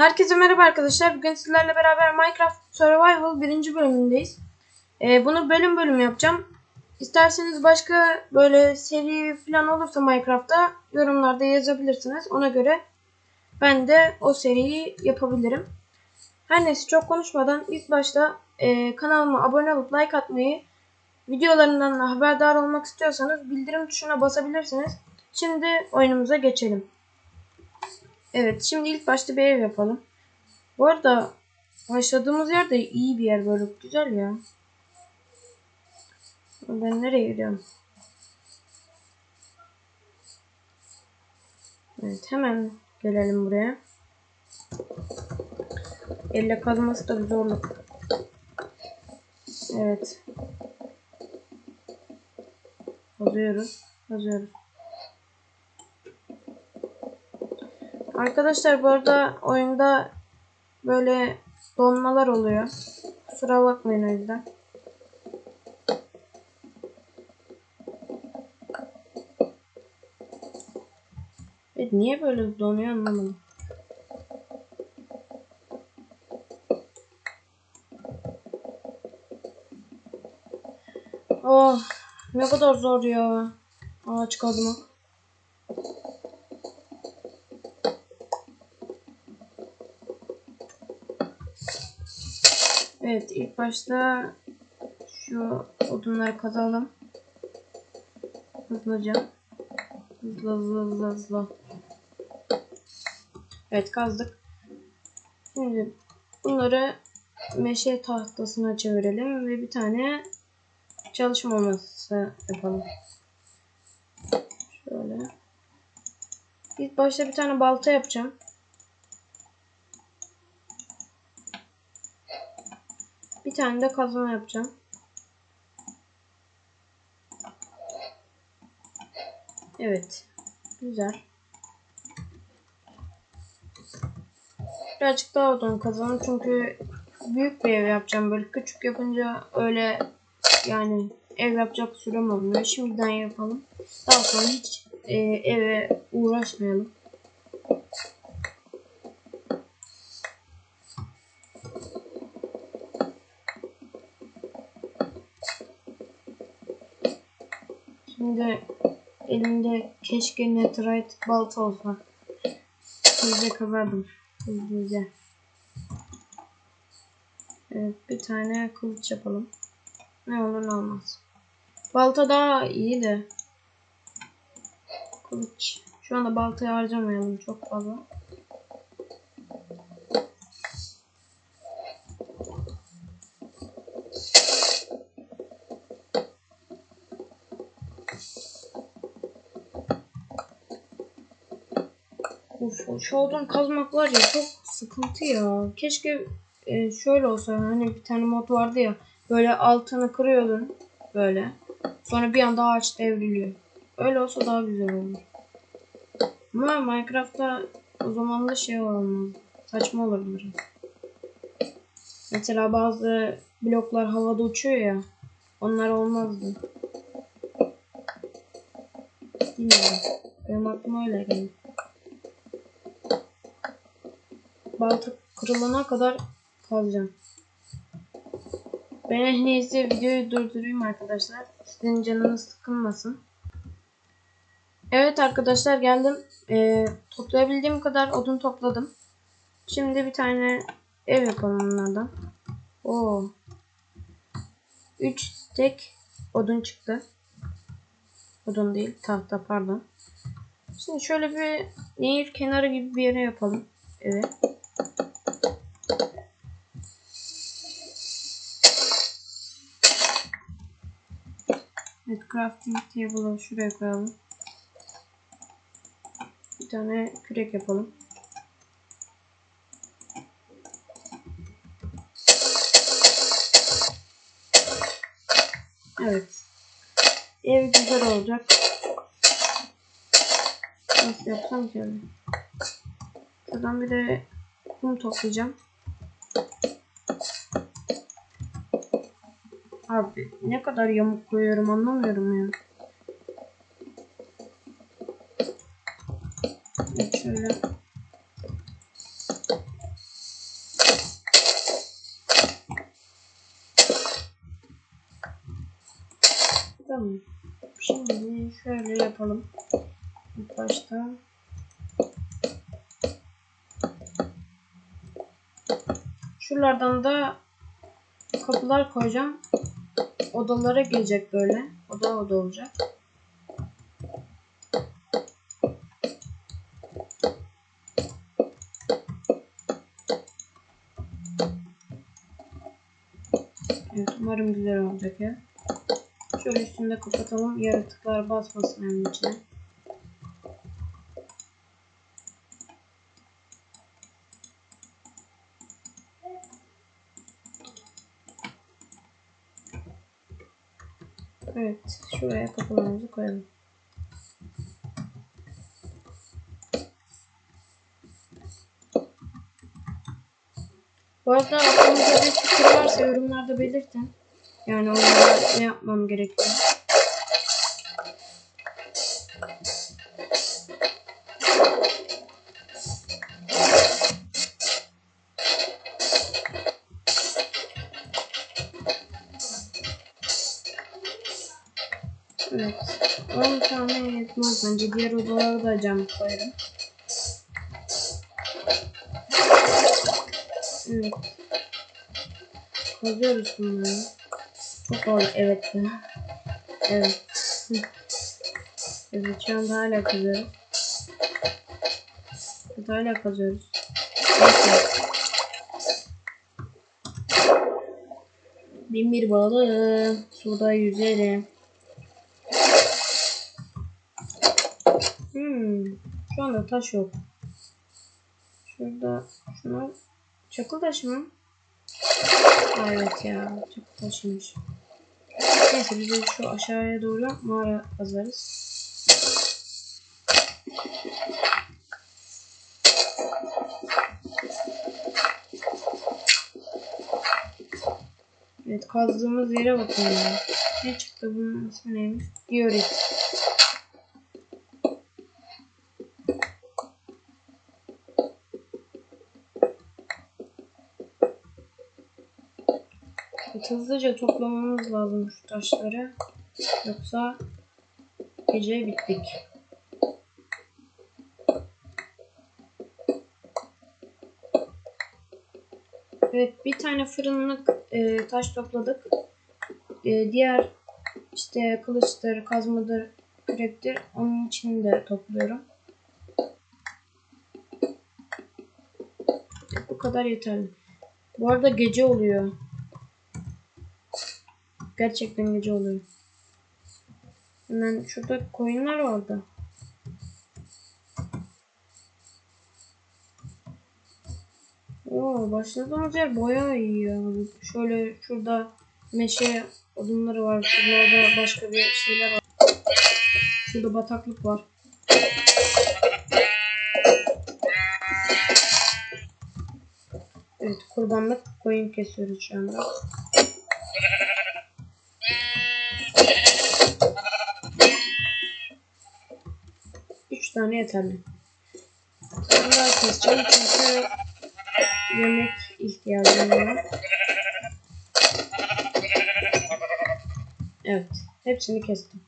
Herkese merhaba arkadaşlar. Bugün sizlerle beraber Minecraft Survival birinci bölümündeyiz. Ee, bunu bölüm bölüm yapacağım. İsterseniz başka böyle seri falan olursa Minecraft'ta yorumlarda yazabilirsiniz. Ona göre ben de o seriyi yapabilirim. Her neyse çok konuşmadan ilk başta e, kanalıma abone olup like atmayı, videolarından da haberdar olmak istiyorsanız bildirim tuşuna basabilirsiniz. Şimdi oyunumuza geçelim. Evet şimdi ilk başta bir ev yapalım. Bu arada başladığımız yer de iyi bir yer böyle güzel ya. Ben nereye gidiyorum? Evet hemen gelelim buraya. Elle kazması da bir zorluk. Evet. Kazıyoruz. Kazıyoruz. Arkadaşlar bu arada oyunda böyle donmalar oluyor. Kusura bakmayın o yüzden. Evet niye böyle donuyor anlamadım. Oh ne kadar zor ya. Ağaç kazmak. Evet ilk başta şu odunları kazalım. Hızlıca. Hızlı hızlı hızlı hızlı. Evet kazdık. Şimdi bunları meşe tahtasına çevirelim ve bir tane çalışma masası yapalım. Şöyle. İlk başta bir tane balta yapacağım. Bir tane de kazma yapacağım. Evet. Güzel. Birazcık daha odun kazalım çünkü büyük bir ev yapacağım. Böyle küçük yapınca öyle yani ev yapacak sürem olmuyor. Şimdiden yapalım. Daha sonra hiç e, eve uğraşmayalım. Elimde keşke netherite balta olsa. Hızlıca kazardım. Hızlıca. Evet bir tane kılıç yapalım. Ne olur ne olmaz. Balta daha iyi de. Kılıç. Şu anda baltayı harcamayalım çok fazla. Uf, şu odun kazmak var ya çok sıkıntı ya. Keşke e, şöyle olsa hani bir tane mod vardı ya. Böyle altını kırıyordun böyle. Sonra bir anda ağaç devriliyor. Öyle olsa daha güzel olur. Ama Minecraft'ta o zaman da şey olmaz. Saçma olur biraz. Mesela bazı bloklar havada uçuyor ya. Onlar olmazdı. Bilmiyorum. Benim aklıma öyle geldi. Balta kırılana kadar kazacağım. Ben en videoyu durdurayım arkadaşlar. Sizin canınız sıkılmasın. Evet arkadaşlar geldim. Ee, toplayabildiğim kadar odun topladım. Şimdi bir tane ev yapalım bunlardan. Oo. 3 tek odun çıktı. Odun değil tahta pardon. Şimdi şöyle bir nehir kenarı gibi bir yere yapalım. Evet. Crafting table'ı şuraya koyalım. Bir tane kürek yapalım. Evet. Ev güzel olacak. Nasıl yapsam ki öyle? Şuradan bir de kum toplayacağım. Abi ne kadar yamuk koyuyorum anlamıyorum yani. Evet, şöyle. Tamam. Şimdi şöyle yapalım. İlk başta Şuralardan da kapılar koyacağım. Odalara gelecek böyle. Oda oda olacak. Evet, umarım güzel olacak ya. Şöyle üstünde kapatalım. Yaratıklar basmasın evin içine. Evet, şuraya kapılarımızı koyalım. Bu arada aklınızda bir fikir varsa yorumlarda belirtin. Yani onlara ne yapmam gerekiyor. Evet. 10 tane yetmez bence. Diğer odalara da cam koyarım. Evet. Kazıyoruz bunları. Çok oldu. Evet. Evet. Evet şu anda hala kazıyoruz. Evet hala kazıyoruz. Neyse. Bin bir balığı. Suda yüzerim. Şu anda taş yok. Şurada şunlar çakıl taşı mı? Evet ya çakıl taşıymış. Neyse biz de şu aşağıya doğru mağara kazarız. Evet kazdığımız yere bakalım. Ne çıktı bunun ismi neymiş? Diorit. Hızlıca toplamamız lazım şu taşları. Yoksa gece bittik. Evet bir tane fırınlık e, taş topladık. E, diğer işte kılıçtır, kazmadır, kürektir. Onun için de topluyorum. Bu kadar yeterli. Bu arada gece oluyor. Gerçekten gece oluyor. Hemen şurada koyunlar orada. Oo, başladığımız yer bayağı iyi. Şöyle şurada meşe odunları var. Şuralarda başka bir şeyler var. Şurada bataklık var. Evet kurbanlık koyun kesiyoruz şu anda. Tane yeterli. Bunları keseceğim çünkü yemek ihtiyacım var. Evet. Hepsini kestim.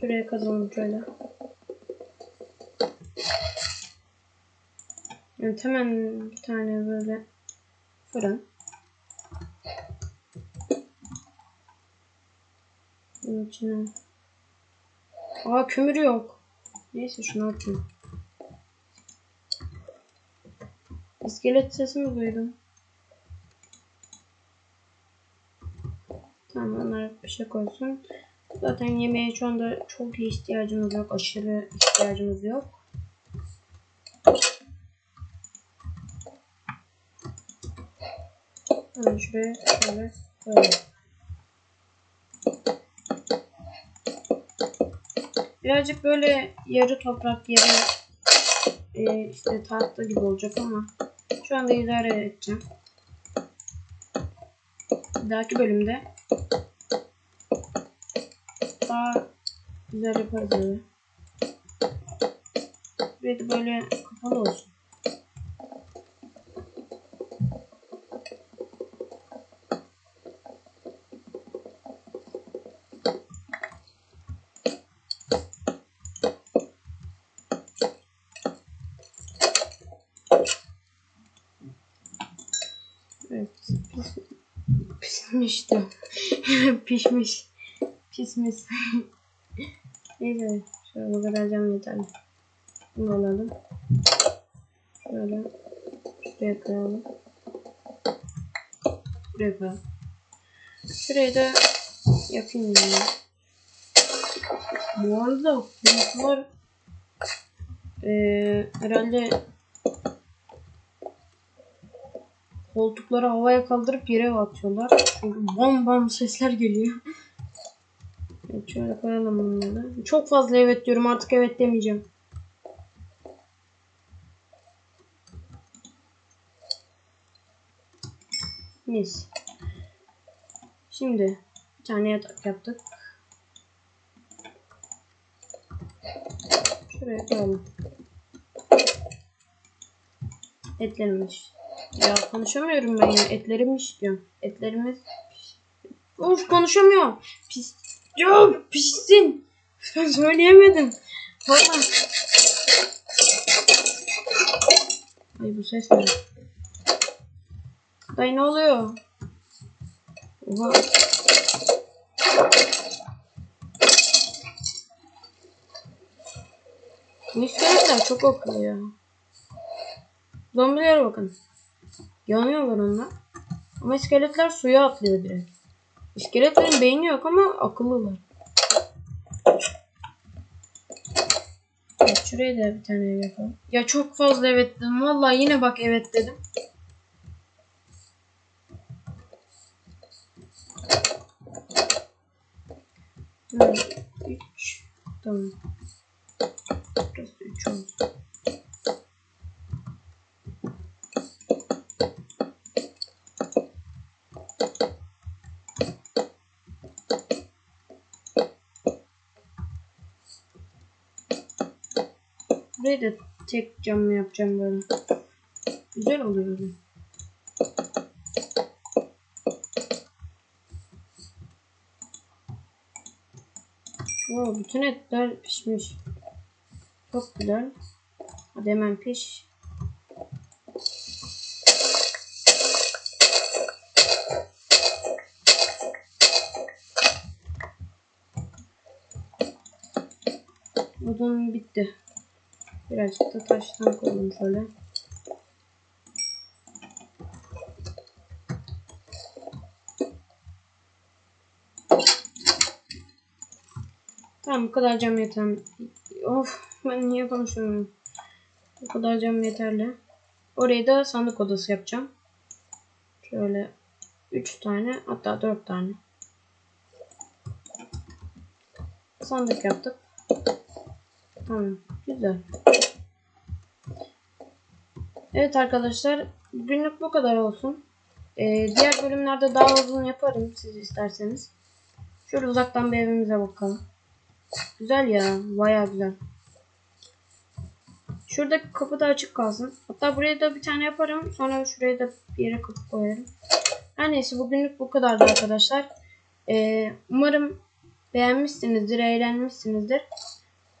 Şuraya kazalım şöyle. Evet hemen bir tane böyle fırın. Bunun içine. Aa kömür yok. Neyse şunu atayım. İskelet sesi mi duydum? Tamam onlar bir şey koysun. Zaten yemeğe şu anda çok ihtiyacımız yok. Aşırı ihtiyacımız yok. Hemen şuraya şöyle koyalım. Birazcık böyle yarı toprak yarı e, işte tahta gibi olacak ama şu anda idare edeceğim. Bir dahaki bölümde daha Güzel yaparız böyle. Buraya da böyle kapalı olsun. pişmiş de. Pişmiş. Pismiş. Neyse, şöyle bu kadar cam yeterli. Bunu alalım. Şöyle. Şuraya koyalım. Buraya koyalım. Şurayı da yapayım yani. Bu arada bunlar eee herhalde koltukları havaya kaldırıp yere atıyorlar. Çünkü bam bam sesler geliyor. Evet, şöyle koyalım bunları. Çok fazla evet diyorum artık evet demeyeceğim. Mis. Şimdi bir tane yatak yaptık. Şuraya koyalım. Etlerimiz. Ya konuşamıyorum ben ya. Etlerimiz diyorum. Etlerimiz. Of konuşamıyorum. Pis. Ya pişsin. Söyleyemedim. Valla. Ay bu ses ne? Dayı ne oluyor? Oha. Bu çok akıllı ya. Zombilere bakın. Yanıyorlar onlar. Ama iskeletler suya atlıyor direkt. İskeletlerin beyni yok ama akıllılar. Evet, şuraya da bir tane ev yapalım. Ya çok fazla evet dedim. Vallahi yine bak evet dedim. Evet, 3 tamam. Burası 3 oldu. Burayı da tek cam yapacağım böyle. Güzel oluyor öyle. Oo, bütün etler pişmiş. Çok güzel. Hadi hemen piş. Odun bitti. Birazcık da taştan koyalım şöyle. Tamam bu kadar cam yeter. Of ben niye konuşamıyorum. Bu kadar cam yeterli. Orayı da sandık odası yapacağım. Şöyle 3 tane hatta 4 tane. Sandık yaptık. Tamam güzel. Evet arkadaşlar günlük bu kadar olsun. Ee, diğer bölümlerde daha uzun yaparım siz isterseniz. Şöyle uzaktan bir evimize bakalım. Güzel ya baya güzel. Şuradaki kapı da açık kalsın. Hatta buraya da bir tane yaparım. Sonra şuraya da bir yere kapı koyarım. Her neyse bugünlük bu kadardı arkadaşlar. Ee, umarım beğenmişsinizdir, eğlenmişsinizdir.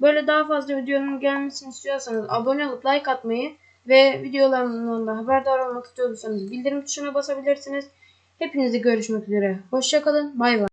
Böyle daha fazla videonun gelmesini istiyorsanız abone olup like atmayı ve videolarımdan da haberdar olmak istiyorsanız bildirim tuşuna basabilirsiniz. Hepinize görüşmek üzere. Hoşçakalın. Bay bay.